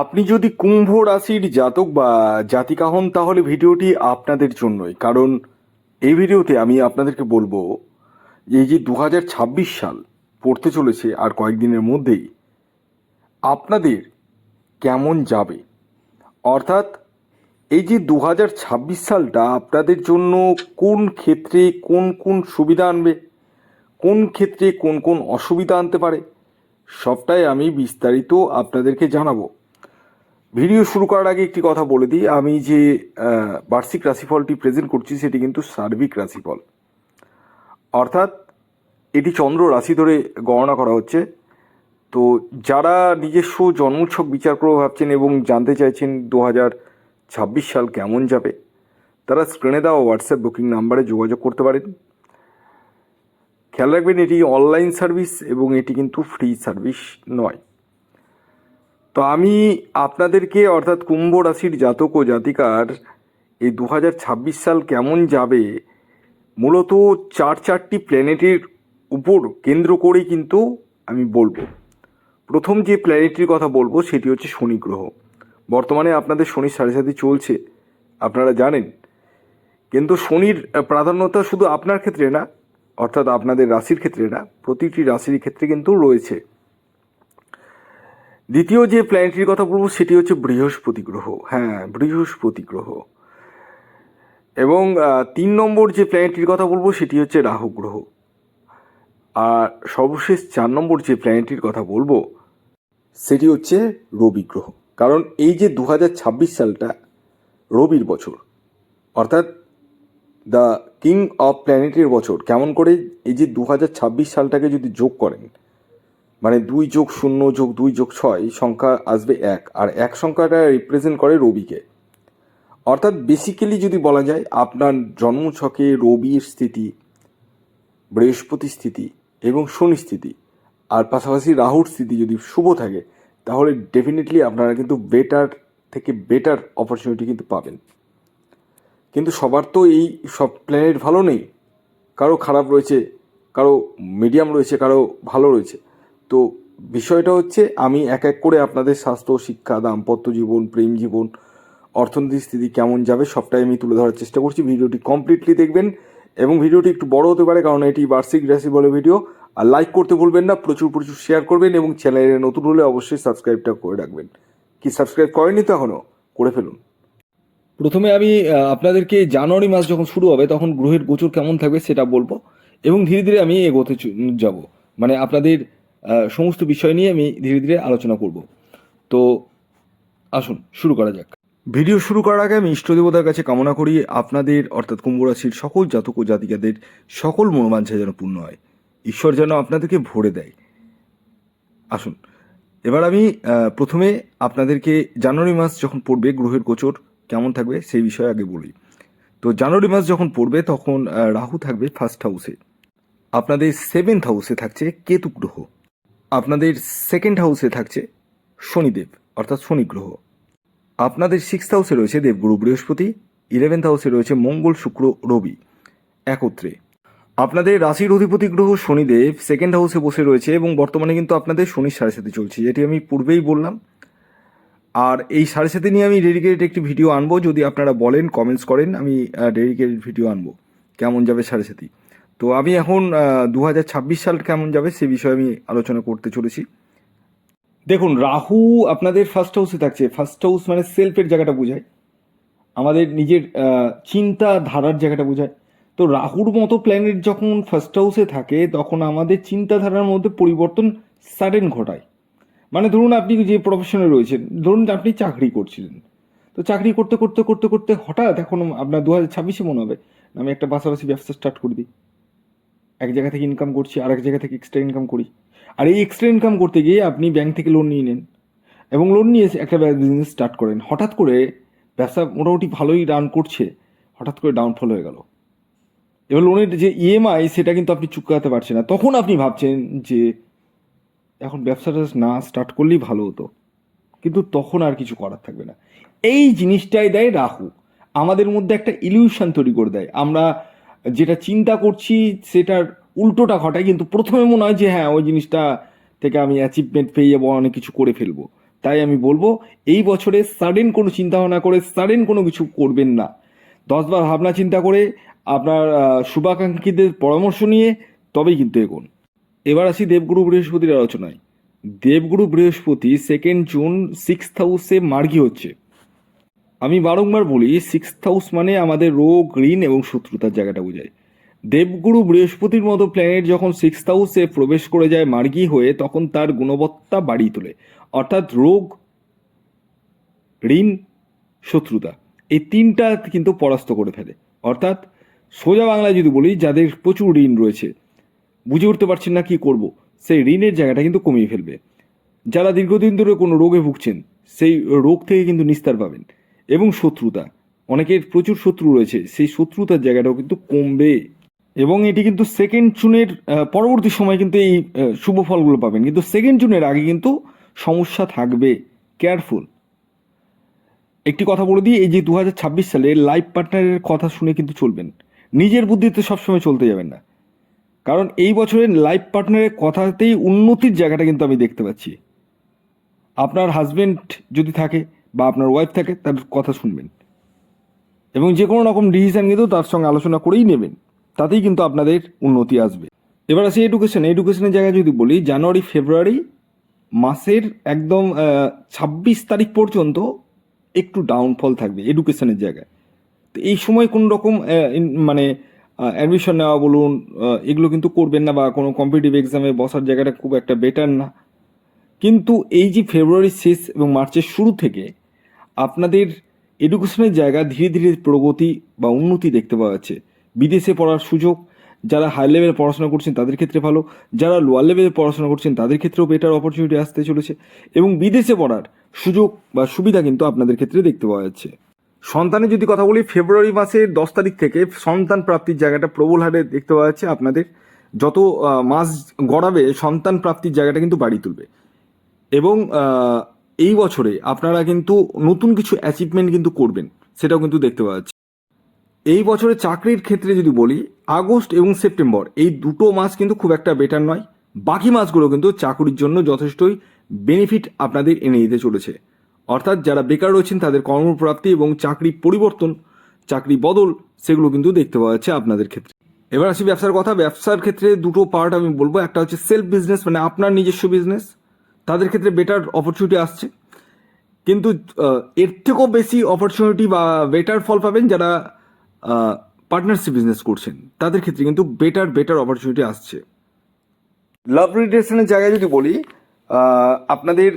আপনি যদি কুম্ভ রাশির জাতক বা জাতিকা হন, তাহলে ভিডিওটি আপনাদের জন্যই। কারণ এই ভিডিওতে আমি আপনাদেরকে বলব, এই যে দু হাজার ছাব্বিশ সাল পড়তে চলেছে আর কয়েকদিনের মধ্যেই, আপনাদের কেমন যাবে? অর্থাৎ এই যে দু হাজার ছাব্বিশ সালটা আপনাদের জন্য কোন ক্ষেত্রে কোন কোন সুবিধা আনবে, কোন ক্ষেত্রে কোন কোন অসুবিধা আনতে পারে, সবটাই আমি বিস্তারিত আপনাদেরকে জানাব। ভিডিও শুরু করার আগে একটি কথা বলে দিই। আমি যে বার্ষিক রাশিফলটি প্রেজেন্ট করছি সেটি কিন্তু সার্বিক রাশিফল। অর্থাৎ এটি চন্দ্র রাশি ধরে গণনা করা হচ্ছে। তো যারা নিজস্ব জন্মোৎসব বিচার করে ভাবছেন এবং জানতে চাইছেন দু ছাব্বিশ সাল কেমন যাবে, তারা স্ক্রিনে দেওয়া হোয়াটসঅ্যাপ বুকিং নাম্বারে যোগাযোগ করতে পারেন। খেয়াল রাখবেন, এটি অনলাইন সার্ভিস এবং এটি কিন্তু ফ্রি সার্ভিস নয়। তো আমি আপনাদেরকে অর্থাৎ কুম্ভ রাশির জাতক ও জাতিকার এই দু হাজার ছাব্বিশ সাল কেমন যাবে, মূলত চার চারটি প্ল্যানেটের উপর কেন্দ্র করে কিন্তু আমি বলব। প্রথম যে প্ল্যানেটটির কথা বলব সেটি হচ্ছে শনি গ্রহ। বর্তমানে আপনাদের শনির সাড়ে সাথে চলছে, আপনারা জানেন। কিন্তু শনির প্রাধান্যতা শুধু আপনার ক্ষেত্রে না, অর্থাৎ আপনাদের রাশির ক্ষেত্রে না, প্রতিটি রাশির ক্ষেত্রে কিন্তু রয়েছে। দ্বিতীয় যে প্ল্যানেটটির কথা বলব, সেটি হচ্ছে বৃহস্পতি গ্রহ। হ্যাঁ বৃহস্পতি গ্রহ। এবং তিন নম্বর যে প্ল্যানেটটির কথা বলব, সেটি হচ্ছে রাহু গ্রহ। আর সর্বশেষ চার নম্বর যে প্ল্যানেটটির কথা বলব, সেটি হচ্ছে রবি গ্রহ। কারণ এই যে দু হাজার ছাব্বিশ সালটা, রবির বছর, অর্থাৎ দ্য কিং অফ প্ল্যানেটের বছর, কেমন করে এই যে দু হাজার ছাব্বিশ সালটাকে যদি যোগ করেন মানে দুই যোগ শূন্য যোগ দুই যোগ ছয় সংখ্যা আসবে এক। আর এক সংখ্যাটা রিপ্রেজেন্ট করে রবিকে। অর্থাৎ বেসিক্যালি যদি বলা যায়, আপনার জন্মছকে রবির স্থিতি বৃহস্পতি স্থিতি এবং শনি স্থিতি, আর পাশাপাশি রাহুর স্থিতি যদি শুভ থাকে, তাহলে ডেফিনেটলি আপনারা কিন্তু বেটার থেকে বেটার অপরচুনিটি কিন্তু পাবেন। কিন্তু সবার তো এই সব প্ল্যানেট ভালো নেই। কারও খারাপ রয়েছে, কারও মিডিয়াম রয়েছে, কারও ভালো রয়েছে। তো বিষয়টা হচ্ছে, আমি এক এক করে আপনাদের স্বাস্থ্য, শিক্ষা, দাম্পত্য জীবন, প্রেম জীবন, অর্থনৈতিক স্থিতি কেমন যাবে, সবটাই আমি তুলে ধরার চেষ্টা করছি। ভিডিওটি কমপ্লিটলি দেখবেন এবং ভিডিওটি একটু বড় হতে পারে, কারণ এটি বার্ষিক রাশি বলে ভিডিও। আর লাইক করতে ভুলবেন না, প্রচুর প্রচুর শেয়ার করবেন এবং চ্যানেলে নতুন হলে অবশ্যই সাবস্ক্রাইবটা করে রাখবেন। কি সাবস্ক্রাইব করেনি তো এখনও করে ফেলুন। প্রথমে আমি আপনাদেরকে জানুয়ারি মাস যখন শুরু হবে, তখন গ্রহের গোচর কেমন থাকবে সেটা বলব এবং ধীরে ধীরে আমি এগোতে যাব। মানে আপনাদের সমস্ত বিষয় নিয়ে আমি ধীরে ধীরে আলোচনা করব। তো আসুন, শুরু করা যাক। ভিডিও শুরু করার আগে আমি ইষ্টদেবতার কাছে কামনা করি, আপনাদের, অর্থাৎ কুম্ভ রাশির সকল জাতক ও জাতিকাদের সকল মনোবাঞ্ছা যেন পূর্ণ হয়। ঈশ্বর যেন আপনাদেরকে ভরে দেয়। আসুন, এবার আমি প্রথমে আপনাদেরকে জানুয়ারি মাস যখন পড়বে, গ্রহের গোচর কেমন থাকবে সেই বিষয়ে আগে বলি। তো জানুয়ারি মাস যখন পড়বে, তখন রাহু থাকবে ফার্স্ট হাউসে আপনাদের সেভেন্থ হাউসে থাকছে কেতু গ্রহ। আপনাদের সেকেন্ড হাউসে থাকছে শনিদেব, অর্থাৎ শনি গ্রহ। আপনাদের সিক্স হাউসে রয়েছে দেবগুরু বৃহস্পতি ইলেভেন্থ হাউসে রয়েছে মঙ্গল, শুক্র, রবি একত্রে। আপনাদের রাশির অধিপতি গ্রহ শনিদেব সেকেন্ড হাউসে বসে রয়েছে এবং বর্তমানে কিন্তু আপনাদের শনির সাড়ে সাথে চলছে, যেটি আমি পূর্বেই বললাম। আর এই সাড়ে সাথে নিয়ে আমি ডেডিকেটেড একটি ভিডিও আনব, যদি আপনারা বলেন কমেন্টস করেন, আমি ডেডিকেটেড ভিডিও আনব। কেমন যাবে সাড়ে সাথে তো আমি এখন দু হাজার ছাব্বিশ সাল কেমন যাবে সে বিষয়ে আমি আলোচনা করতে চলেছি। দেখুন, রাহু আপনাদের ফার্স্ট হাউসে থাকছে। ফার্স্ট হাউস মানে সেলফের জায়গাটা বোঝায়। আমাদের নিজের চিন্তা ধারার জায়গাটা বোঝায়। তো রাহুর মতো প্ল্যানেট যখন ফার্স্ট হাউসে থাকে, তখন আমাদের চিন্তাধারার মধ্যে পরিবর্তন সাডেন ঘটায়। মানে ধরুন আপনি যে প্রফেশনে রয়েছেন, ধরুন আপনি চাকরি করছিলেন। তো চাকরি করতে করতে করতে করতে হঠাৎ এখন আপনার দু হাজার ছাব্বিশে মনে হবে, আমি একটা পাশাপাশি ব্যবসা স্টার্ট করে দিই। এক জায়গা থেকে ইনকাম করছি আর এক জায়গা থেকে এক্সট্রা ইনকাম করি। আর এই এক্সট্রা ইনকাম করতে গিয়ে আপনি ব্যাংক থেকে লোন নিয়ে নেন। এবং লোন নিয়ে একটা বিজনেস স্টার্ট করেন। হঠাৎ করে ব্যবসা মোটামুটি ভালোই রান করছে। হঠাৎ করে ডাউনফল হয়ে গেল। এবার লোনের যে ইএমআই সেটা কিন্তু আপনি চুকাতে পারছেন না। তখন আপনি ভাবছেন যে, এখন ব্যবসাটা না স্টার্ট করলেই ভালো হতো। কিন্তু তখন আর কিছু করার থাকবে না। এই জিনিসটাই দেয় রাহু। আমাদের মধ্যে একটা ইলিউশন তৈরি করে দেয়। আমরা যেটা চিন্তা করছি সেটার উল্টোটা ঘটায়, কিন্তু প্রথমে মনে হয় যে হ্যাঁ ওই জিনিসটা থেকে আমি অ্যাচিভমেন্ট পেয়ে যাব, অনেক কিছু করে ফেলব। তাই আমি বলব, এই বছরে সাডেন কোনো চিন্তা ভাবনা করে সাডেন কোনো কিছু করবেন না। দশবার ভাবনা চিন্তা করে আপনার শুভাকাঙ্ক্ষীদের পরামর্শ নিয়ে তবেই কিন্তু এগোন। এবার আসি দেবগুরু বৃহস্পতির আলোচনায়। দেবগুরু বৃহস্পতি সেকেন্ড জুন সিক্স হাউসে মার্গি হচ্ছে। আমি বারংবার বলি সিক্স হাউস মানে আমাদের রোগ, ঋণ এবং শত্রুতার জায়গাটা বোঝায় দেবগুরু বৃহস্পতির মতো প্ল্যানেট যখন সিক্স হাউসে প্রবেশ করে যায় মার্গি হয়ে, তখন তার গুণবত্তা বাড়িয়ে তোলে। অর্থাৎ রোগ, ঋণ, শত্রুতা, এই তিনটা কিন্তু পরাস্ত করে ফেলে। অর্থাৎ সোজা বাংলায় যদি বলি, যাদের প্রচুর ঋণ রয়েছে, বুঝে উঠতে পারছেন না কি করব, সেই ঋণের জায়গাটা কিন্তু কমিয়ে ফেলবে। যারা দীর্ঘদিন ধরে কোনো রোগে ভুগছেন, সেই রোগ থেকে কিন্তু নিস্তার পাবেন। এবং শত্রুতা। অনেকের প্রচুর শত্রু রয়েছে, সেই শত্রুতার জায়গাটাও কিন্তু কমবে। এবং এটি কিন্তু সেকেন্ড জুনের পরবর্তী সময় কিন্তু এই শুভ ফলগুলো পাবেন। কিন্তু সেকেন্ড জুনের আগে কিন্তু সমস্যা থাকবে। কেয়ারফুল একটি কথা বলে দিই, এই যে দু হাজার ছাব্বিশ সালে লাইফ পার্টনারের কথা শুনে কিন্তু চলবেন। নিজের বুদ্ধিতে সবসময় চলতে যাবেন না। কারণ এই বছরের লাইফ পার্টনারের কথাতেই উন্নতির জায়গাটা কিন্তু আমি দেখতে পাচ্ছি। আপনার হাজবেন্ড যদি থাকে বা আপনার ওয়াইফ থাকে, তার কথা শুনবেন। এবং যে কোনো রকম ডিসিশন কিন্তু তার সঙ্গে আলোচনা করেই নেবেন। তাতেই কিন্তু আপনাদের উন্নতি আসবে। এবার আসি এডুকেশন এডুকেশনের জায়গায় যদি বলি, জানুয়ারি, ফেব্রুয়ারি মাসের একদম ছাব্বিশ তারিখ পর্যন্ত একটু ডাউনফল থাকবে এডুকেশনের জায়গায়। তো এই সময় কোনো রকম মানে অ্যাডমিশন নেওয়া বলুন এগুলো কিন্তু করবেন না বা কোনো কম্পিটিটিভ এক্সামে বসার জায়গাটা খুব একটা বেটার না। কিন্তু এই যে ফেব্রুয়ারির শেষ এবং মার্চের শুরু থেকে আপনাদের এডুকেশনের জায়গা ধীরে ধীরে প্রগতি বা উন্নতি দেখতে পাওয়া যাচ্ছে। বিদেশে পড়ার সুযোগ, যারা হাই লেভেলে পড়াশোনা করছেন তাদের ক্ষেত্রে ভালো, যারা লোয়ার লেভেলে পড়াশোনা করছেন তাদের ক্ষেত্রেও বেটার অপরচুনিটি আসতে চলেছে এবং বিদেশে পড়ার সুযোগ বা সুবিধা কিন্তু আপনাদের ক্ষেত্রে দেখতে পাওয়া যাচ্ছে। সন্তানের যদি কথা বলি ফেব্রুয়ারি মাসের দশ তারিখ থেকে সন্তান প্রাপ্তির জায়গাটা প্রবল হারে দেখতে পাওয়া যাচ্ছে। আপনাদের যত মাস গড়াবে, সন্তান প্রাপ্তির জায়গাটা কিন্তু বাড়ি তুলবে। এবং এই বছরে আপনারা কিন্তু নতুন কিছু অ্যাচিভমেন্ট কিন্তু করবেন, সেটাও কিন্তু দেখতে পাওয়া যাচ্ছে এই বছরে চাকরির ক্ষেত্রে যদি বলি, আগস্ট এবং সেপ্টেম্বর, এই দুটো মাস কিন্তু খুব একটা বেটার নয়। বাকি মাসগুলো কিন্তু চাকরির জন্য যথেষ্টই বেনিফিট আপনাদের এনে দিতে চলেছে। অর্থাৎ যারা বেকার রয়েছেন, তাদের কর্মপ্রাপ্তি এবং চাকরি পরিবর্তন, চাকরি বদল, সেগুলো কিন্তু দেখতে পাওয়া যাচ্ছে আপনাদের ক্ষেত্রে। এবার আসি ব্যবসার কথা। ব্যবসার ক্ষেত্রে দুটো পার্ট আমি বলব। একটা হচ্ছে সেলফ বিজনেস মানে আপনার নিজস্ব বিজনেস তাদের ক্ষেত্রে বেটার অপরচুনিটি আসছে। কিন্তু এর থেকেও বেশি অপরচুনিটি বা বেটার ফল পাবেন যারা পার্টনারশিপ বিজনেস করছেন। তাদের ক্ষেত্রে কিন্তু বেটার বেটার অপরচুনিটি আসছে। লাভ রিলেশনের জায়গায় যদি বলি আপনাদের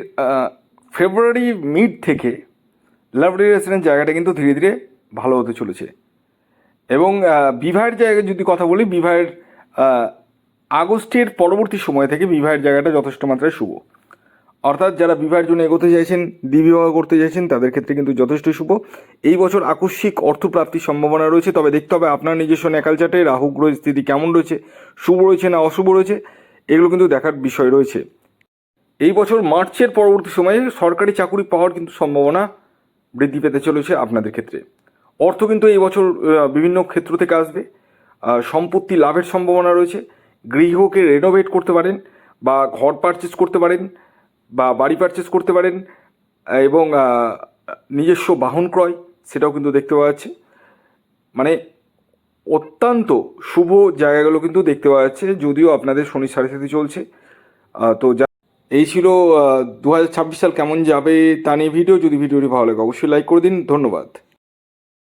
ফেব্রুয়ারি মিড থেকে লাভ রিলেশনের জায়গাটা কিন্তু ধীরে ধীরে ভালো হতে চলেছে। এবং বিবাহের জায়গায় যদি কথা বলি, বিবাহের আগস্টের পরবর্তী সময় থেকে বিবাহের জায়গাটা যথেষ্ট মাত্রায় শুভ। অর্থাৎ যারা বিবাহের জন্য এগোতে চাইছেন, দ্বিবিবাহ করতে চাইছেন, তাদের ক্ষেত্রে কিন্তু যথেষ্ট শুভ। এই বছর আকস্মিক অর্থপ্রাপ্তির সম্ভাবনা রয়েছে, তবে দেখতে হবে আপনার নিজস্ব নেকাল চার্টে রাহু, গ্রহের স্থিতি কেমন রয়েছে, শুভ রয়েছে না অশুভ রয়েছে, এগুলো কিন্তু দেখার বিষয় রয়েছে। এই বছর মার্চের পরবর্তী সময়ে সরকারি চাকুরি পাওয়ার কিন্তু সম্ভাবনা বৃদ্ধি পেতে চলেছে আপনাদের ক্ষেত্রে। অর্থ কিন্তু এই বছর বিভিন্ন ক্ষেত্র থেকে আসবে। সম্পত্তি লাভের সম্ভাবনা রয়েছে। গৃহকে রেনোভেট করতে পারেন বা ঘর পারচেস করতে পারেন। বা বাড়ি পারচেস করতে পারেন, এবং নিজস্ব বাহন ক্রয়, সেটাও কিন্তু দেখতে পাওয়া যাচ্ছে। মানে অত্যন্ত শুভ জায়গাগুলো কিন্তু দেখতে পাওয়া যাচ্ছে, যদিও আপনাদের শনি সাড়ে সাথে চলছে। তো যা, এই ছিল দু হাজার ছাব্বিশ সাল কেমন যাবে তা নিয়ে ভিডিও যদি ভিডিওটি ভালো লাগে, অবশ্যই লাইক করে দিন। ধন্যবাদ।